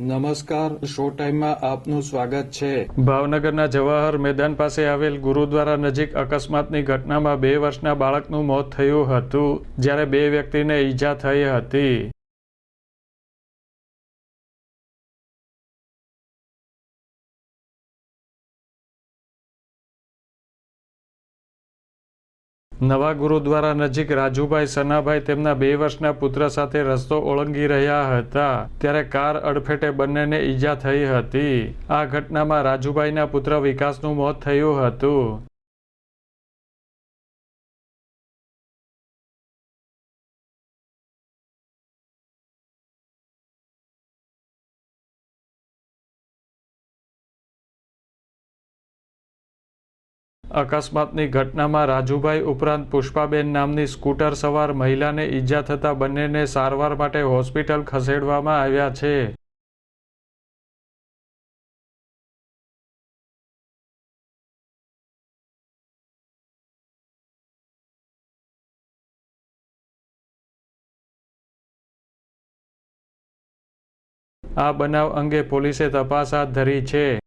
નમસ્કાર, શો ટાઈમમાં આપનું સ્વાગત છે. ભાવનગરના જવાહર મેદાન પાસે આવેલ ગુરુદ્વારા નજીક અકસ્માતની ઘટનામાં બે વર્ષના બાળકનું મોત થયું હતું, જ્યારે બે વ્યક્તિને ઈજા થઈ હતી. નવા ગુરુદ્વારા નજીક રાજુભાઈ સનાભાઈ તેમના બે વર્ષના પુત્ર સાથે રસ્તો ઓળંગી રહ્યા હતા. ત્યારે કાર અડફેટે બંનેને ઈજા થઈ હતી. આ ઘટનામાં રાજુભાઈના પુત્ર વિકાસનું મોત થયું હતું. અકસ્માતની ઘટનામાં રાજુભાઈ ઉપરાંત પુષ્પાબેન નામની સ્કૂટર સવાર મહિલાને ઈજા થતા બંનેને સારવાર માટે હોસ્પિટલ ખસેડવામાં આવ્યા છે. આ બનાવ અંગે પોલીસે તપાસ હાથ ધરી છે.